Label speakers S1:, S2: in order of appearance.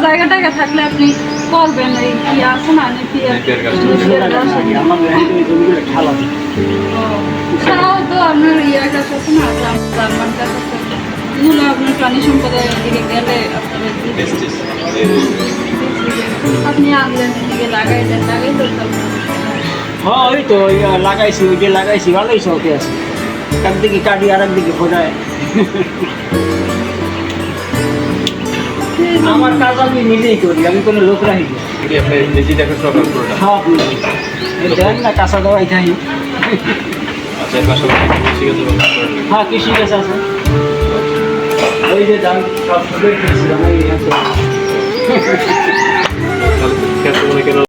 S1: জায়গা টায়গা থাকলে আপনি করবেন এই কি আছে না ছাড়াও তো আপনার ইয়া গাছ আছে না জাম- জার্মান গাছ আছে। এগুলো আপনার প্রাণী সম্পদের দিকে গেলে আপনাদের আপনি আনলেন দিকে লাগাইলেন লাগাইলে তো
S2: হ্যাঁ ওই তো ওই লাগাইছি ওই যে লাগাইছি ভালোই শখে আছে। একদিকে কাটি আর একদিকে ফোটায় আমার কাজ আমি নিজেই করি আমি কোনো লোক রাখি।
S3: নিজে দেখে সকাল
S2: সব দেন না কাঁচা দাওয়াই খাই
S3: আচ্ছা
S2: হ্যাঁ কৃষি গাছ আছে। ওই যে দাম সব